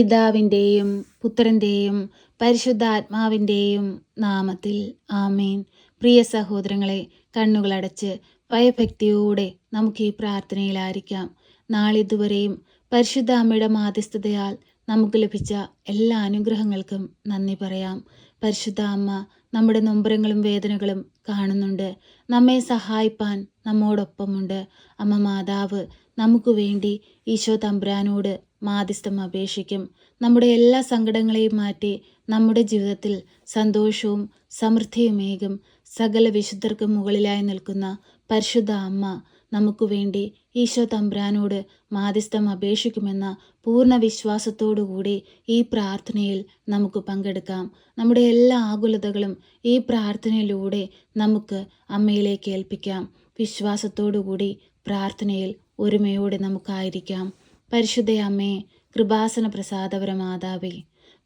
പിതാവിന്റെയും പുത്രന്റെയും പരിശുദ്ധാത്മാവിന്റെയും നാമത്തിൽ ആമേൻ. പ്രിയ സഹോദരങ്ങളെ കണ്ണുകളടച്ച് ഭയഭക്തിയോടെ നമുക്ക് ഈ പ്രാർത്ഥനയിലായിരിക്കാം. നാളിതുവരെയും പരിശുദ്ധ അമ്മയുടെ മാധ്യസ്ഥതയാൽ നമുക്ക് ലഭിച്ച എല്ലാ അനുഗ്രഹങ്ങൾക്കും നന്ദി പറയാം. പരിശുദ്ധ അമ്മ നമ്മുടെ നൊമ്പരങ്ങളും വേദനകളും കാണുന്നുണ്ട്. നമ്മെ സഹായിപ്പാൻ നമ്മോടൊപ്പമുണ്ട്. അമ്മ മാതാവ് നമുക്ക് വേണ്ടി ഈശോ തമ്പുരാനോട് മാധ്യസ്ഥം അപേക്ഷിക്കും. നമ്മുടെ എല്ലാ സങ്കടങ്ങളെയും മാറ്റി നമ്മുടെ ജീവിതത്തിൽ സന്തോഷവും സമൃദ്ധിയുമേകും സകല വിശുദ്ധർക്കും മുകളിലായി നിൽക്കുന്ന പരിശുദ്ധ അമ്മ നമുക്ക് വേണ്ടി ഈശോ തമ്പ്രാനോട് മാധ്യസ്ഥം അപേക്ഷിക്കുമെന്ന പൂർണ വിശ്വാസത്തോടുകൂടി ഈ പ്രാർത്ഥനയിൽ നമുക്ക് പങ്കെടുക്കാം. നമ്മുടെ എല്ലാ ആകുലതകളും ഈ പ്രാർത്ഥനയിലൂടെ നമുക്ക് അമ്മയിലേക്ക് ഏൽപ്പിക്കാം. വിശ്വാസത്തോടുകൂടി പ്രാർത്ഥനയിൽ ഒരുമയോടെ നമുക്കായിരിക്കാം. പരിശുദ്ധ അമ്മേ കൃപാസന പ്രസാദപര മാതാവേ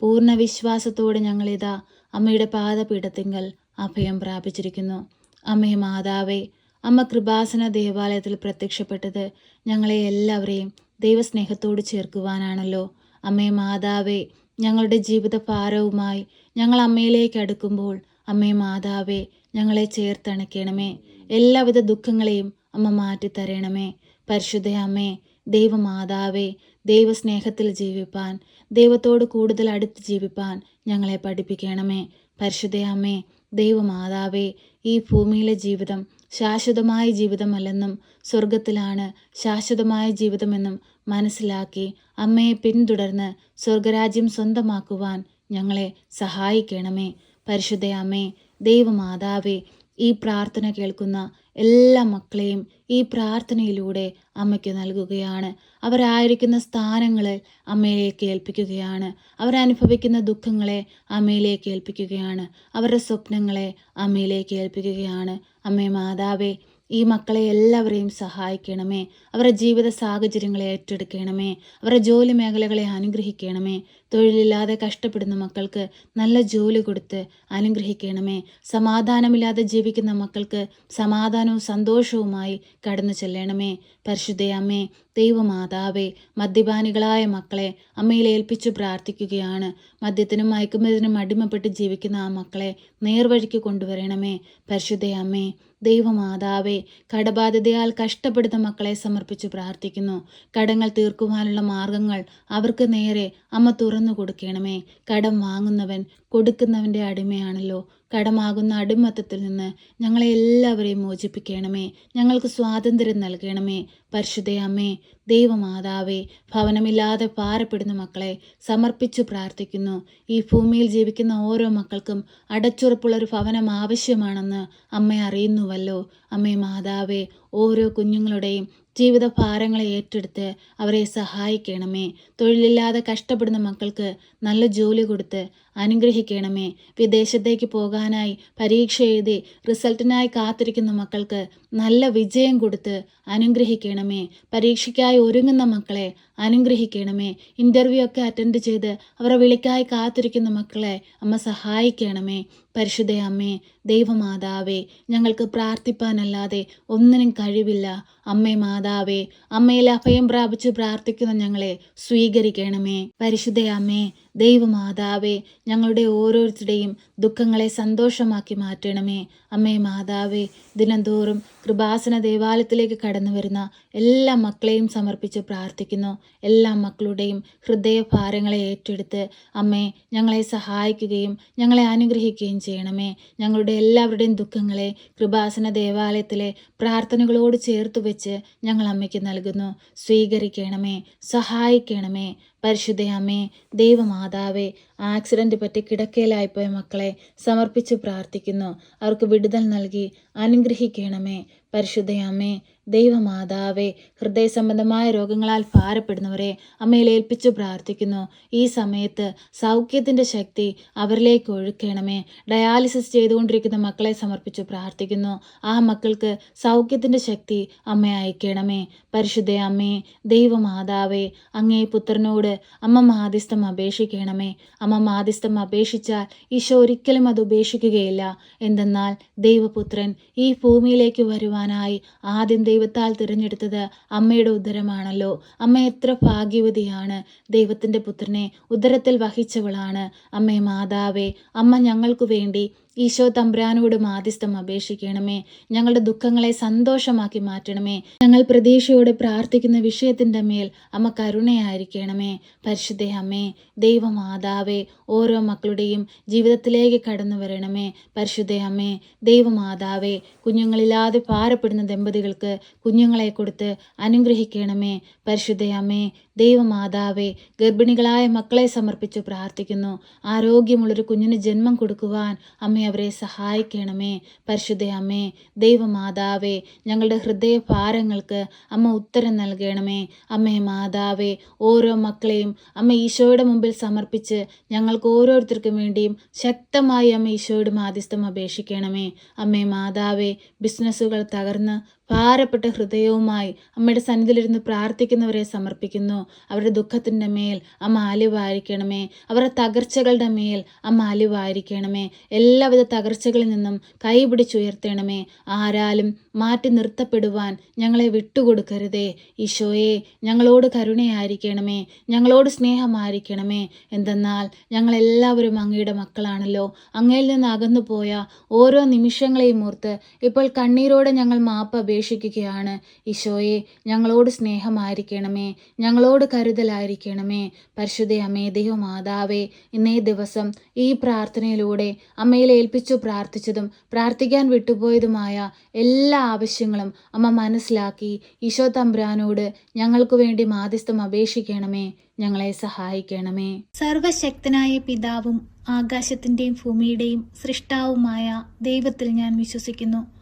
പൂർണ വിശ്വാസത്തോടെ ഞങ്ങളിതാ അമ്മയുടെ പാദപീഠത്തിങ്കൽ അഭയം പ്രാപിച്ചിരിക്കുന്നു. അമ്മേ മാതാവേ അമ്മ കൃപാസന ദേവാലയത്തിൽ പ്രത്യക്ഷപ്പെട്ടത് ഞങ്ങളെ എല്ലാവരെയും ദൈവസ്നേഹത്തോട് ചേർക്കുവാനാണല്ലോ. അമ്മേ മാതാവേ ഞങ്ങളുടെ ജീവിത ഭാരവുമായി ഞങ്ങൾ അമ്മയിലേക്ക് അടുക്കുമ്പോൾ അമ്മേ മാതാവേ ഞങ്ങളെ ചേർത്തണക്കണമേ. എല്ലാവിധ ദുഃഖങ്ങളെയും അമ്മ മാറ്റിത്തരണമേ. പരിശുദ്ധ അമ്മേ ദൈവമാതാവേ ദൈവസ്നേഹത്തിൽ ജീവിപ്പാൻ ദൈവത്തോട് കൂടുതൽ അടുത്ത് ജീവിപ്പാൻ ഞങ്ങളെ പഠിപ്പിക്കണമേ. പരിശുദ്ധയമ്മേ ദൈവമാതാവേ ഈ ഭൂമിയിലെ ജീവിതം ശാശ്വതമായ ജീവിതമല്ലെന്നും സ്വർഗത്തിലാണ് ശാശ്വതമായ ജീവിതമെന്നും മനസ്സിലാക്കി അമ്മയെ പിന്തുടർന്ന് സ്വർഗരാജ്യം സ്വന്തമാക്കുവാൻ ഞങ്ങളെ സഹായിക്കണമേ. പരിശുദ്ധയമ്മേ ദൈവമാതാവേ ഈ പ്രാർത്ഥന കേൾക്കുന്ന എല്ലാ മക്കളെയും ഈ പ്രാർത്ഥനയിലൂടെ അമ്മയ്ക്ക് നൽകുകയാണ്. അവരായിരിക്കുന്ന സ്ഥാനങ്ങളെ അമ്മയിലേക്ക് ഏൽപ്പിക്കുകയാണ്. അവരനുഭവിക്കുന്ന ദുഃഖങ്ങളെ അമ്മയിലേക്ക് ഏൽപ്പിക്കുകയാണ്. അവരുടെ സ്വപ്നങ്ങളെ അമ്മയിലേക്ക് ഏൽപ്പിക്കുകയാണ്. അമ്മേ മാതാവേ ഈ മക്കളെ എല്ലാവരെയും സഹായിക്കണമേ. അവരുടെ ജീവിത സാഹചര്യങ്ങളെ ഏറ്റെടുക്കണമേ. അവരുടെ ജോലി മേഖലകളെ അനുഗ്രഹിക്കണമേ. തൊഴിലില്ലാതെ കഷ്ടപ്പെടുന്ന മക്കൾക്ക് നല്ല ജോലി കൊടുത്ത് അനുഗ്രഹിക്കണമേ. സമാധാനമില്ലാതെ ജീവിക്കുന്ന മക്കൾക്ക് സമാധാനവും സന്തോഷവുമായി കടന്നു ചെല്ലണമേ. പരിശുദ്ധ അമ്മേ ദൈവമാതാവേ മദ്യപാനികളായ മക്കളെ അമ്മയിൽ ഏൽപ്പിച്ചു പ്രാർത്ഥിക്കുകയാണ്. മദ്യത്തിനും മയക്കുമരുന്നിനും അടിമപ്പെട്ട് ജീവിക്കുന്ന ആ മക്കളെ നേർവഴിക്ക് കൊണ്ടുവരണമേ. പരിശുദ്ധ അമ്മേ ദൈവമാതാവേ കടബാധ്യതയാൽ കഷ്ടപ്പെടുന്ന മക്കളെ സമർപ്പിച്ചു പ്രാർത്ഥിക്കുന്നു. കടങ്ങൾ തീർക്കുവാനുള്ള മാർഗങ്ങൾ അവർക്ക് നേരെ അമ്മ തുറന്നു കൊടുക്കണമേ. കടം വാങ്ങുന്നവൻ കൊടുക്കുന്നവന്റെ അടിമയാണല്ലോ. കടമാകുന്ന അടിമത്തത്തിൽ നിന്ന് ഞങ്ങളെ എല്ലാവരെയും മോചിപ്പിക്കണമേ. ഞങ്ങൾക്ക് സ്വാതന്ത്ര്യം നൽകണമേ. പരിശുദ്ധയമ്മേ ദൈവമാതാവേ ഭവനമില്ലാതെ പാറപ്പെടുന്ന മക്കളെ സമർപ്പിച്ചു പ്രാർത്ഥിക്കുന്നു. ഈ ഭൂമിയിൽ ജീവിക്കുന്ന ഓരോ മക്കൾക്കും അടച്ചുറപ്പുള്ളൊരു ഭവനം ആവശ്യമാണെന്ന് അമ്മ അറിയുന്നുവല്ലോ. അമ്മേ മാതാവേ ഓരോ കുഞ്ഞുങ്ങളുടെയും ജീവിത ഭാരങ്ങളെ ഏറ്റെടുത്ത് അവരെ സഹായിക്കണമേ. തൊഴിലില്ലാതെ കഷ്ടപ്പെടുന്ന മക്കൾക്ക് നല്ല ജോലി കൊടുത്ത് അനുഗ്രഹിക്കണമേ. വിദേശത്തേക്ക് പോകാനായി പരീക്ഷ എഴുതി റിസൾട്ടിനായി കാത്തിരിക്കുന്ന മക്കൾക്ക് നല്ല വിജയം കൊടുത്ത് അനുഗ്രഹിക്കണമേ. പരീക്ഷയ്ക്കായി ഒരുങ്ങുന്ന മക്കളെ അനുഗ്രഹിക്കണമേ. ഇന്റർവ്യൂ ഒക്കെ അറ്റൻഡ് ചെയ്ത് അവരെ വിളിക്കായി കാത്തിരിക്കുന്ന മക്കളെ അമ്മ സഹായിക്കണമേ. പരിശുദ്ധ അമ്മേ ദൈവമാതാവേ ഞങ്ങൾക്ക് പ്രാർത്ഥിപ്പാനല്ലാതെ ഒന്നിനും കഴിവില്ല. അമ്മേ മാതാവേ അമ്മയിൽ അഭയം പ്രാപിച്ച് പ്രാർത്ഥിക്കുന്ന ഞങ്ങളെ സ്വീകരിക്കണമേ. പരിശുദ്ധ അമ്മേ ദൈവമാതാവേ ഞങ്ങളുടെ ഓരോരുത്തരുടെയും ദുഃഖങ്ങളെ സന്തോഷമാക്കി മാറ്റണമേ. അമ്മേ മാതാവേ ദിനംതോറും കൃപാസന ദേവാലയത്തിലേക്ക് കടന്നു വരുന്ന എല്ലാ മക്കളെയും സമർപ്പിച്ച് പ്രാർത്ഥിക്കുന്നു. എല്ലാ മക്കളുടെയും ഹൃദയഭാരങ്ങളെ ഏറ്റെടുത്ത് അമ്മേ ഞങ്ങളെ സഹായിക്കുകയും ഞങ്ങളെ അനുഗ്രഹിക്കുകയും ചെയ്യണമേ. ഞങ്ങളുടെ എല്ലാവരുടെയും ദുഃഖങ്ങളെ കൃപാസന ദേവാലയത്തിലെ പ്രാർത്ഥനകളോട് ചേർത്ത് വെച്ച് ഞങ്ങൾ അമ്മയ്ക്ക് നൽകുന്നു. സ്വീകരിക്കണമേ സഹായിക്കണമേ. പരിശുദ്ധ അമ്മേ ദൈവമാതാവേ ആക്സിഡന്റ് പറ്റി കിടക്കയിലായിപ്പോയ മക്കളെ സമർപ്പിച്ച് പ്രാർത്ഥിക്കുന്നു. അവർക്ക് വിടുതൽ നൽകി അനുഗ്രഹിക്കണമേ. പരിശുദ്ധയാമേ അമ്മേ ദൈവമാതാവേ ഹൃദയ സംബന്ധമായ രോഗങ്ങളാൽ ഭാരപ്പെടുന്നവരെ അമ്മയിൽ ഏൽപ്പിച്ചു പ്രാർത്ഥിക്കുന്നു. ഈ സമയത്ത് സൗഖ്യത്തിന്റെ ശക്തി അവരിലേക്ക് ഒഴുക്കണമേ. ഡയാലിസിസ് ചെയ്തുകൊണ്ടിരിക്കുന്ന മക്കളെ സമർപ്പിച്ചു പ്രാർത്ഥിക്കുന്നു. ആ മക്കൾക്ക് സൗഖ്യത്തിന്റെ ശക്തി അമ്മ അയക്കണമേ. പരിശുദ്ധ അമ്മേ ദൈവമാതാവേ അങ്ങേ പുത്രനോട് അമ്മ മാധ്യസ്ഥം അപേക്ഷിക്കണമേ. അമ്മ അമ്മ മാധ്യസ്ഥം അപേക്ഷിച്ചാൽ ഈശോ ഒരിക്കലും അത് ഉപേക്ഷിക്കുകയില്ല. എന്തെന്നാൽ ദൈവപുത്രൻ ഈ ഭൂമിയിലേക്ക് വരുവാനായി ആദ്യം ദൈവത്താൽ തിരഞ്ഞെടുത്തത് അമ്മയുടെ ഉദരമാണല്ലോ. അമ്മ എത്ര ഭാഗ്യവതിയാണ്. ദൈവത്തിന്റെ പുത്രനെ ഉദരത്തിൽ വഹിച്ചവളാണ്. അമ്മേ മാതാവേ അമ്മ ഞങ്ങൾക്ക് വേണ്ടി ഈശോ തമ്പ്രാനോട് മാധ്യസ്ഥം അപേക്ഷിക്കണമേ. ഞങ്ങളുടെ ദുഃഖങ്ങളെ സന്തോഷമാക്കി മാറ്റണമേ. ഞങ്ങൾ പ്രതീക്ഷയോടെ പ്രാർത്ഥിക്കുന്ന വിഷയത്തിന്റെ മേൽ അമ്മ കരുണയായിരിക്കണമേ പരിശുദ്ധ അമ്മേ ദൈവമാതാവേ ഓരോ മക്കളുടെയും ജീവിതത്തിലേക്ക് കടന്നു വരണമേ. പരിശുദ്ധ അമ്മേ ദൈവമാതാവേ കുഞ്ഞുങ്ങളില്ലാതെ പാരപ്പെടുന്ന ദമ്പതികൾക്ക് കുഞ്ഞുങ്ങളെ കൊടുത്ത് അനുഗ്രഹിക്കണമേ. പരിശുദ്ധ അമ്മേ ദൈവമാതാവേ ഗർഭിണികളായ മക്കളെ സമർപ്പിച്ച് പ്രാർത്ഥിക്കുന്നു. ആരോഗ്യമുള്ളൊരു കുഞ്ഞിന് ജന്മം കൊടുക്കുവാൻ അമ്മ അവരെ സഹായിക്കണമേ. പരിശുദ്ധ അമ്മേ ദൈവമാതാവേ ഞങ്ങളുടെ ഹൃദയ ഭാരങ്ങൾക്ക് അമ്മ ഉത്തരം നൽകണമേ. അമ്മേ മാതാവേ ഓരോ മക്കളെയും അമ്മ ഈശോയുടെ മുമ്പിൽ സമർപ്പിച്ച് ഞങ്ങൾക്ക് ഓരോരുത്തർക്കും വേണ്ടിയും ശക്തമായി അമ്മ ഈശോയുടെ മാധ്യസ്ഥം അപേക്ഷിക്കണമേ. അമ്മേ മാതാവേ ബിസിനസ്സുകൾ തകർന്ന് ഭാരപ്പെട്ട ഹൃദയവുമായി അമ്മയുടെ സന്നിധിയിലിരുന്ന് പ്രാർത്ഥിക്കുന്നവരെ സമർപ്പിക്കുന്നു. അവരുടെ ദുഃഖത്തിന്റെ മേൽ അമ്മ അലിവായിരിക്കണമേ അവരുടെ തകർച്ചകളുടെ മേൽ അമ്മ അലിവായിരിക്കണമേ എല്ലാവിധ തകർച്ചകളിൽ നിന്നും കൈപിടിച്ചുയർത്തണമേ. ആരാലും മാറ്റി നിർത്തപ്പെടുവാൻ ഞങ്ങളെ വിട്ടുകൊടുക്കരുതേ. ഈശോയെ ഞങ്ങളോട് കരുണയായിരിക്കണമേ. ഞങ്ങളോട് സ്നേഹമായിരിക്കണമേ. എന്തെന്നാൽ ഞങ്ങളെല്ലാവരും അങ്ങയുടെ മക്കളാണല്ലോ. അങ്ങയിൽ നിന്ന് അകന്നു പോയ ഓരോ നിമിഷങ്ങളെയും ഓർത്ത് ഇപ്പോൾ കണ്ണീരോടെ ഞങ്ങൾ മാപ്പ് അപേക്ഷിക്കുകയാണ്. ഈശോയെ ഞങ്ങളോട് സ്നേഹമായിരിക്കണമേ. ഞങ്ങളോട് കരുതലായിരിക്കണമേ. പരിശുദ്ധ അമ്മേ ദൈവമാതാവേ ഇന്നേ ദിവസം ഈ പ്രാർത്ഥനയിലൂടെ അമ്മയിൽ ഏൽപ്പിച്ചു പ്രാർത്ഥിച്ചതും പ്രാർത്ഥിക്കാൻ വിട്ടുപോയതുമായ എല്ലാ ആവശ്യങ്ങളും അമ്മ മനസ്സിലാക്കി ഈശോ തമ്പ്രാനോട് ഞങ്ങൾക്ക് വേണ്ടി മാധ്യസ്ഥം അപേക്ഷിക്കണമേ ഞങ്ങളെ സഹായിക്കണമേ. സർവശക്തനായ പിതാവും ആകാശത്തിന്റെയും ഭൂമിയുടെയും സൃഷ്ടാവുമായ ദൈവത്തിൽ ഞാൻ വിശ്വസിക്കുന്നു.